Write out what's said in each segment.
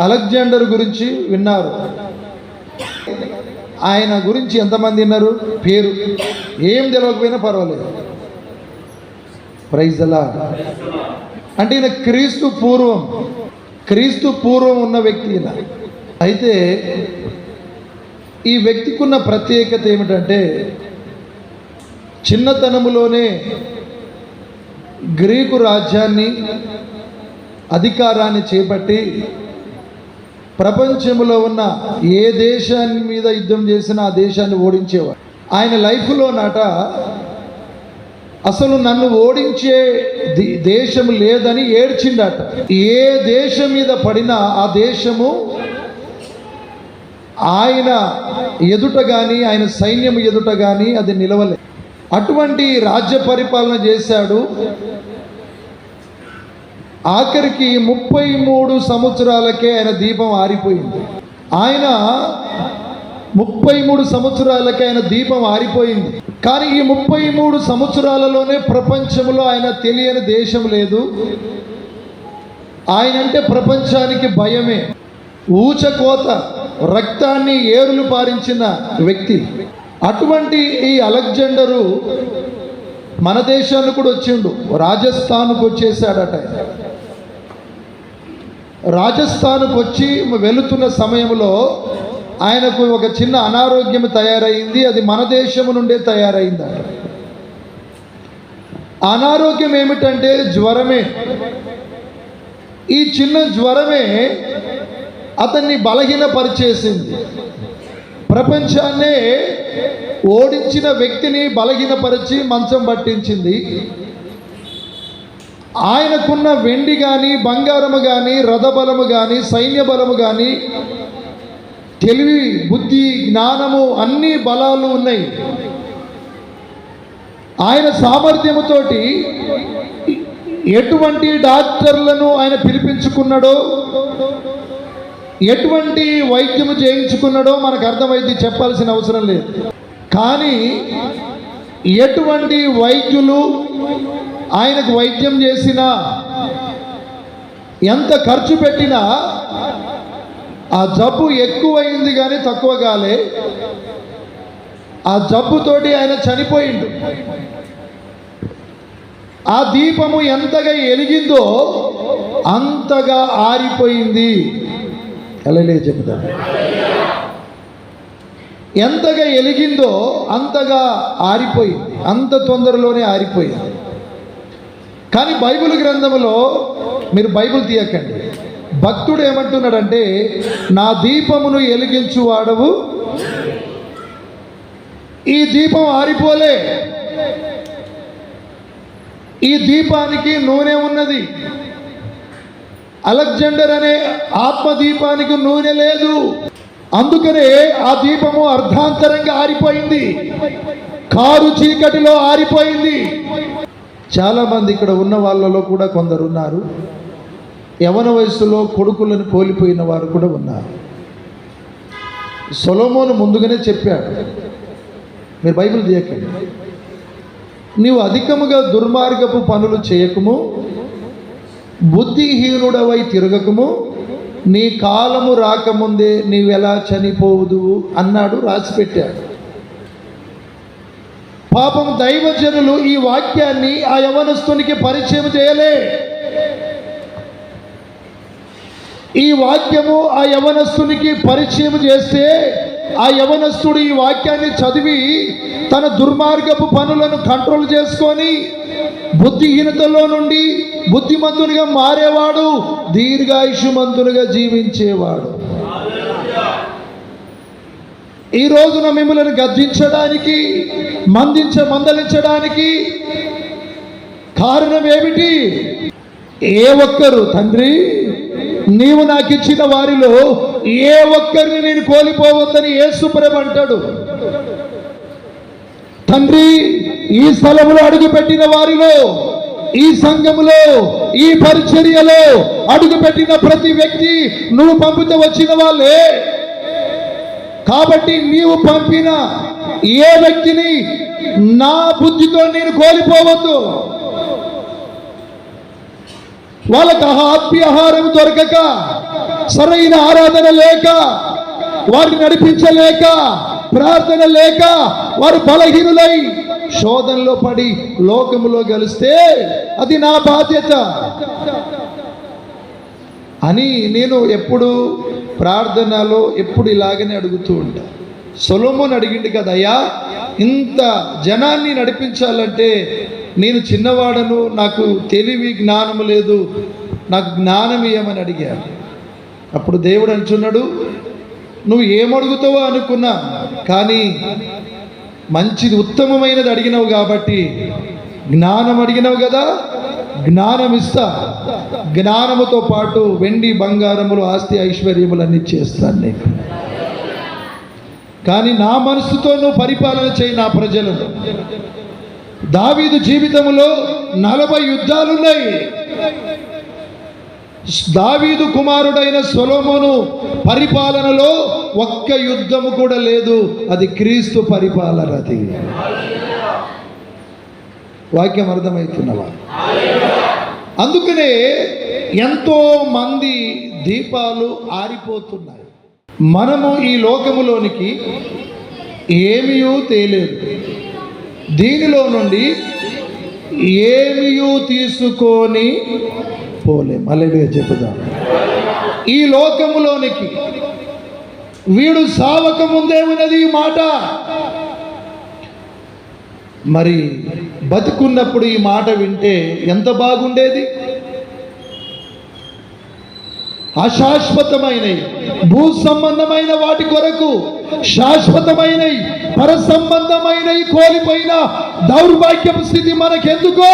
Alexander గురించి విన్నారు. ఆయన గురించి ఎంతమంది విన్నారు? పేరు. ఏం తెలియకపోయినా పర్వాలేదు. ప్రైజ్ అలా అంటే ఈయన క్రీస్తు పూర్వం క్రీస్తు పూర్వం ఉన్న వ్యక్తి ఈయన. అయితే ఈ వ్యక్తికి ఉన్న ప్రత్యేకత ఏమిటంటే చిన్నతనములోనే గ్రీకు రాజ్యాన్ని అధికారాన్ని చేపట్టి ప్రపంచంలో ఉన్న ఏ దేశాన్ని మీద యుద్ధం చేసినా ఆ దేశాన్ని ఓడించేవాడు. ఆయన లైఫ్లో నాట అసలు నన్ను ఓడించే దేశం లేదని ఏడ్చిండట. ఏ దేశం మీద పడినా ఆ దేశము ఆయన ఎదుట కానీ ఆయన సైన్యం ఎదుట కానీ అది నిలవలేదు అటువంటి రాజ్య పరిపాలన చేశాడు ఆఖరికి ముప్పై మూడు సంవత్సరాలకే ఆయన దీపం ఆరిపోయింది. ఆయన ముప్పై మూడు సంవత్సరాలకే ఆయన దీపం ఆరిపోయింది. కానీ ఈ ముప్పై మూడు సంవత్సరాలలోనే ప్రపంచంలో ఆయన తెలియని దేశం లేదు. ఆయన అంటే ప్రపంచానికి భయమే. ఊచకోత రక్తాన్ని ఏరులు పారించిన వ్యక్తి. అటువంటి ఈ అలెగ్జాండరు మన దేశానికి కూడా వచ్చిండు. రాజస్థాన్కు వచ్చేసాడట రాజస్థాన్కు వచ్చి వెళుతున్న సమయంలో ఆయనకు ఒక చిన్న అనారోగ్యం తయారైంది. అది మన దేశము నుండే తయారైందట అనారోగ్యం ఏమిటంటే జ్వరమే. ఈ చిన్న జ్వరమే అతన్ని బలహీనపరిచేసింది. ప్రపంచాన్నే ఓడించిన వ్యక్తిని బలహీనపరిచి మంచం పట్టించింది. ఆయనకున్న వెండి కానీ బంగారము కానీ రథబలము కానీ సైన్య బలము కానీ తెలివి బుద్ధి జ్ఞానము అన్ని బలాలు ఉన్నాయి. ఆయన సామర్థ్యముతోటి ఎటువంటి డాక్టర్లను ఆయన పిలిపించుకున్నాడో ఎటువంటి వైద్యము చేయించుకున్నాడో మనకు అర్థమైంది చెప్పాల్సిన అవసరం లేదు. కానీ ఎటువంటి వైద్యులు ఆయనకు వైద్యం చేసినా ఎంత ఖర్చు పెట్టినా ఆ జబ్బు ఎక్కువైంది కానీ తక్కువ కాలే. ఆ జబ్బుతోటి ఆయన చనిపోయిండు. ఆ దీపము ఎంతగా ఎలిగిందో అంతగా ఆరిపోయింది. అలలే చెప్తాను ఎంతగా ఎలిగిందో అంతగా ఆరిపోయింది. అంత తొందరలోనే ఆరిపోయింది. కానీ బైబిల్ గ్రంథంలో మీరు బైబిల్ తీయకండి. భక్తుడు ఏమంటున్నాడంటే నా దీపమును ఎలిగించు వాడవు ఈ దీపం ఆరిపోలే. ఈ దీపానికి నూనె ఉన్నది. అలెగ్జాండర్ అనే ఆత్మ దీపానికి నూనె లేదు. అందుకనే ఆ దీపము అర్ధాంతరంగా ఆరిపోయింది. కారు చీకటిలో ఆరిపోయింది. చాలామంది ఇక్కడ ఉన్న వాళ్ళలో కూడా కొందరు ఉన్నారు యవన వయసులో కొడుకులను కోల్పోయిన వారు కూడా ఉన్నారు. సొలోమోను ముందుగానే చెప్పాడు. మీరు బైబిల్ తీయకండి. నీవు అధికముగా దుర్మార్గపు పనులు చేయకము. బుద్ధిహీనుడవై తిరగకము. నీ కాలము రాకముందే నీవెలా చనిపోవుదు అన్నాడు రాసిపెట్టాడు. పాపం దైవజనులు ఈ వాక్యాన్ని ఆ యవనస్తునికి పరిచయం చేయలే. ఈ వాక్యము ఆ యవనస్తునికి పరిచయం చేస్తే ఆ యవనస్తుడు ఈ వాక్యాన్ని చదివి తన దుర్మార్గపు పనులను కంట్రోల్ చేసుకొని బుద్ధిహీనతలో నుండి బుద్ధిమంతునిగా మారేవాడు దీర్ఘాయుషుమంతునిగా జీవించేవాడు. ఈ రోజున మిమ్మల్ని గద్దించడానికి మందించ మందలించడానికి కారణం ఏమిటి? ఏ ఒక్కరు తండ్రి నీవు నాకు ఇచ్చిన వారిలో ఏ ఒక్కరిని నేను కోల్పోవద్దని యేసుప్రభ అంటాడు. తండ్రి ఈ స్థలములో అడుగుపెట్టిన వారిలో ఈ సంఘములో ఈ పరిచర్యలో అడుగుపెట్టిన ప్రతి వ్యక్తి నువ్వు పంపితే వచ్చిన వాళ్ళే. కాబట్టి నీవు పంపిన ఏ వ్యక్తిని నా బుద్ధితో నేను కోల్పోవద్దు. వాళ్ళకి ఆహాప్యాహారం దొరకక సరైన ఆరాధన లేక వారిని నడిపించలేక ప్రార్థన లేక వారు బలహీనులై శోధనలో పడి లోకములో గెలిస్తే అది నా బాధ్యత. అని నేను ఎప్పుడు ప్రార్థనలో ఎప్పుడు ఇలాగనే అడుగుతూ ఉంటా. సొలోమోన్ అడిగిండు కదయ్యా ఇంత జనాన్ని నడిపించాలంటే నేను చిన్నవాడను నాకు తెలివి జ్ఞానము లేదు నాకు జ్ఞానం ఇయ్యమని అడిగాడు అప్పుడు దేవుడు అంటున్నాడు నువ్వు ఏమడుగుతావో అనుకున్నా కానీ మంచిది ఉత్తమమైనది అడిగినావు కాబట్టి జ్ఞానం అడిగినావు కదా జ్ఞానం ఇస్తా జ్ఞానముతో పాటు వెండి బంగారములు ఆస్తి ఐశ్వర్యములన్నీ చేస్తాను నీకు. కానీ నా మనసుతో నువ్వు పరిపాలన చేయి నా ప్రజలను దావీదు జీవితంలో నలభై యుద్ధాలున్నాయి. దావీదు కుమారుడైన సొలోమోను పరిపాలనలో ఒక్క యుద్ధము కూడా లేదు. అది క్రీస్తు పరిపాలన అది. వాక్యం అర్థమవుతున్నవారు అందుకనే ఎంతో మంది దీపాలు ఆరిపోతున్నాయి. మనము ఈ లోకములోనికి ఏమీయూ తేలేదు. దీనిలో నుండి ఏమీయూ తీసుకొని పోలేం. అలాగే చెబుదాం ఈ లోకములోనికి వీడు సావక ముందే ఉన్నది ఈ మాట. మరి బతుకున్నప్పుడు ఈ మాట వింటే ఎంత బాగుండేది? అశాశ్వతమైనవి భూ సంబంధమైన వాటి కొరకు శాశ్వతమైనవి పర సంబంధమైనవి కోల్పోయిన దౌర్భాగ్యపు స్థితి మనకెందుకో?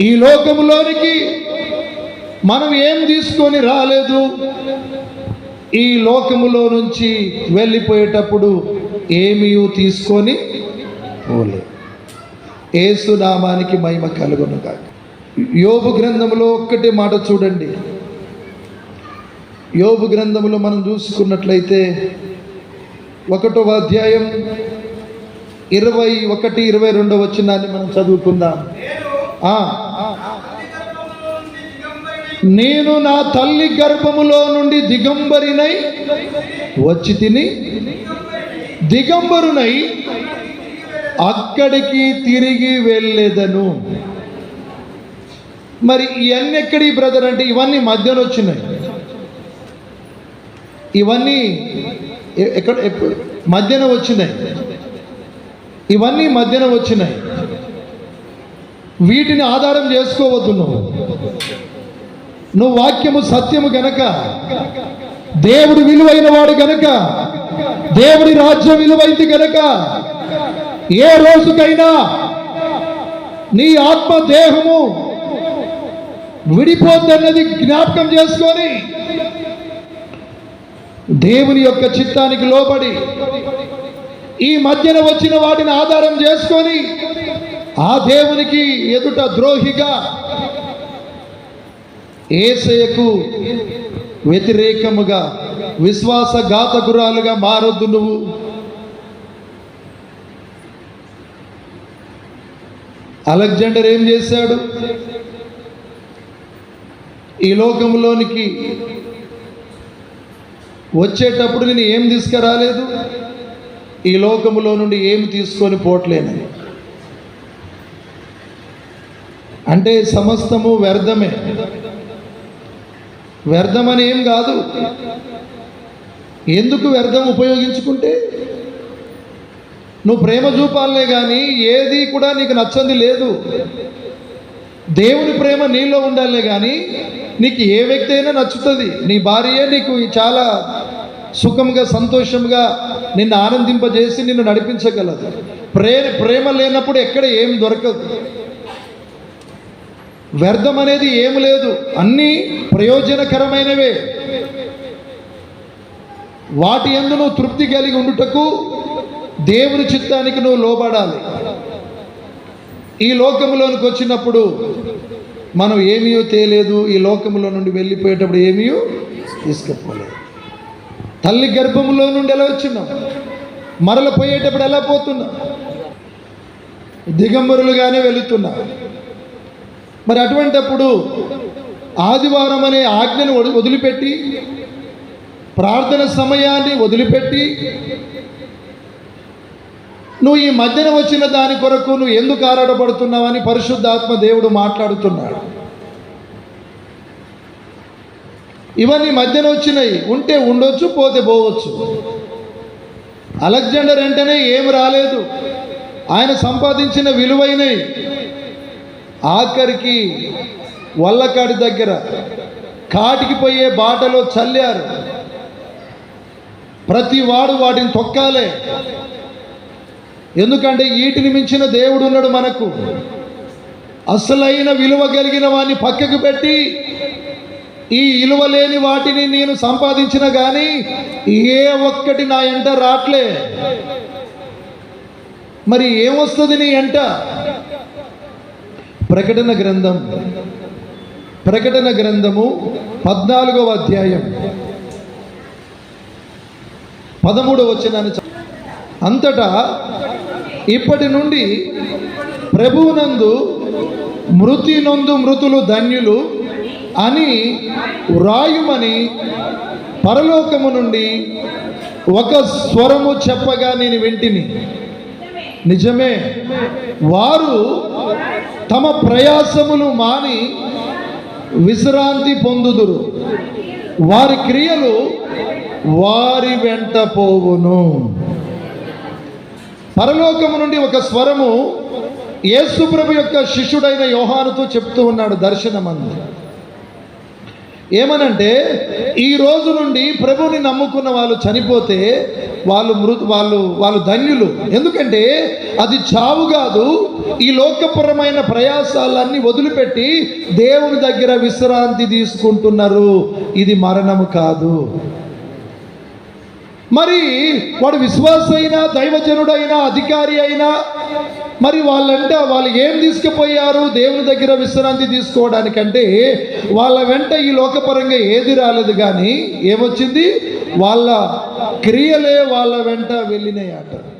ఈ లోకములోనికి మనం ఏం తీసుకొని రాలేదు? ఈ లోకములో నుంచి వెళ్ళిపోయేటప్పుడు ఏమీ తీసుకొని పోలే. ఏసునామానికి మహిమ కలుగును కాక యోబు గ్రంథంలో ఒక్కటే మాట చూడండి. యోబు గ్రంథంలో మనం చూసుకున్నట్లయితే ఒకటవ అధ్యాయం ఇరవై ఒకటి ఇరవై రెండవ వచ్చినాన్ని మనం చదువుకుందాం. నేను నా తల్లి గర్భములో నుండి దిగంబరినై వచ్చి తిని దిగంబరునై అక్కడికి తిరిగి వెళ్ళేదను. మరి ఇవన్నీ ఎక్కడి బ్రదర్ అంటే ఇవన్నీ మధ్యలో వచ్చినాయి. ఇవన్నీ ఎక్కడ మధ్యన వచ్చినాయి. ఇవన్నీ మధ్యన వచ్చినాయి. వీటిని ఆధారం చేసుకోవద్దు నువ్వు. నువ్వు వాక్యము సత్యము గనక దేవుడు విలువైన వాడు గనక దేవుడి రాజ్యం విలువైంది గనక ఏ రోజుకైనా నీ ఆత్మ దేహము విడిపోద్దన్నది జ్ఞాపకం చేసుకొని దేవుని యొక్క చిత్తానికి లోబడి ఈ మధ్యన వచ్చిన వాటిని ఆధారం చేసుకొని ఆ దేవునికి ఎదుట ద్రోహిగా ఏసయకు వ్యతిరేకముగా విశ్వాస ఘాతకురాలుగా మారొద్దు నువ్వు. అలెగ్జాండర్ ఏం చేశాడు? ఈ లోకంలోనికి వచ్చేటప్పుడు నేను ఏం తీసుకురాలేదు? ఈ లోకములో నుండి ఏమి తీసుకొని పోవట్లేనని అంటే సమస్తము వ్యర్థమే. వ్యర్థమని ఏం కాదు. ఎందుకు వ్యర్థం ఉపయోగించుకుంటే? నువ్వు ప్రేమ చూపాలనే కానీ ఏది కూడా నీకు నచ్చంది లేదు. దేవుని ప్రేమ నీలో ఉండాలే కానీ నీకు ఏ వ్యక్తి అయినా నచ్చుతుంది. నీ భార్యే నీకు చాలా సుఖంగా సంతోషంగా నిన్ను ఆనందింపజేసి నిన్ను నడిపించగలదు. ప్రే ప్రేమ లేనప్పుడు ఎక్కడ ఏం దొరకదు. వ్యర్థం అనేది ఏమి లేదు. అన్నీ ప్రయోజనకరమైనవే. వాటి ఎందు నువ్వు తృప్తి కలిగి ఉండుటకు దేవుని చిత్తానికి నువ్వు లోబడాలి. ఈ లోకంలోనికి వచ్చినప్పుడు మనం ఏమీయో తేలేదు. ఈ లోకంలో నుండి వెళ్ళిపోయేటప్పుడు ఏమీయో తీసుకుపోలేదు. తల్లి గర్భంలో నుండి ఎలా వచ్చినాం? మరల పోయేటప్పుడు ఎలా పోతున్నాం? దిగంబరులుగానే వెళుతున్నాం. మరి అటువంటప్పుడు ఆదివారం అనే ఆజ్ఞను వదిలిపెట్టి ప్రార్థన సమయాన్ని వదిలిపెట్టి నువ్వు ఈ మధ్యన వచ్చిన దాని కొరకు నువ్వు ఎందుకు ఆరాటపడుతున్నావని పరిశుద్ధాత్మ దేవుడు మాట్లాడుతున్నాడు. ఇవన్నీ మధ్యన వచ్చినాయి. ఉంటే ఉండొచ్చు పోతే పోవచ్చు. అలెగ్జాండర్ వెంటనే ఏం రాలేదు. ఆయన సంపాదించిన విలువైనవి ఆఖరికి వల్లకాడి దగ్గర కాటికి పోయే బాటలో చల్లారు. ప్రతి వాడు వాటిని తొక్కాలే. ఎందుకంటే వీటిని మించిన దేవుడు ఉన్నాడు మనకు. అసలైన విలువ కలిగిన వాడిని పక్కకు పెట్టి ఈ విలువ లేని వాటిని నేను సంపాదించిన కానీ ఏ ఒక్కటి నా ఎంట రాట్లే. మరి ఏమొస్తుంది నీ ఎంట? ప్రకటన గ్రంథం. ప్రకటన గ్రంథము పద్నాలుగవ అధ్యాయం. పదమూడవ వచనాన్ని అంతటా ఇప్పటి నుండి ప్రభువునందు మృతి నొందు మృతులు ధన్యులు అని వ్రాయుమని పరలోకము నుండి ఒక స్వరము చెప్పగా నేను వింటిని. నిజమే. వారు తమ ప్రయాసములు మాని విశ్రాంతి పొందుదురు. వారి క్రియలు వారి వెంట పోవును. పరలోకము నుండి ఒక స్వరము యేసుప్రభు యొక్క శిష్యుడైన యోహానుతో చెప్తూ ఉన్నాడు దర్శనమందు. ఏమనంటే ఈ రోజు నుండి ప్రభుని నమ్ముకున్న వాళ్ళు చనిపోతే వాళ్ళు మృతు వాళ్ళు వాళ్ళు ధన్యులు. ఎందుకంటే అది చావు కాదు. ఈ లోకపరమైన ప్రయాసాలన్నీ వదిలిపెట్టి దేవుని దగ్గర విశ్రాంతి తీసుకుంటున్నారు. ఇది మరణము కాదు. మరి వాడు విశ్వాస అయినా దైవజనుడైనా అధికారి అయినా మరి వాళ్ళంట వాళ్ళు ఏం తీసుకుపోయారు? దేవుని దగ్గర విశ్రాంతి తీసుకోవడానికంటే వాళ్ళ వెంట ఈ లోకపరంగా ఏది రాలేదు కానీ ఏమొచ్చింది? వాళ్ళ క్రియలే వాళ్ళ వెంట వెళ్ళినాయి అంటారు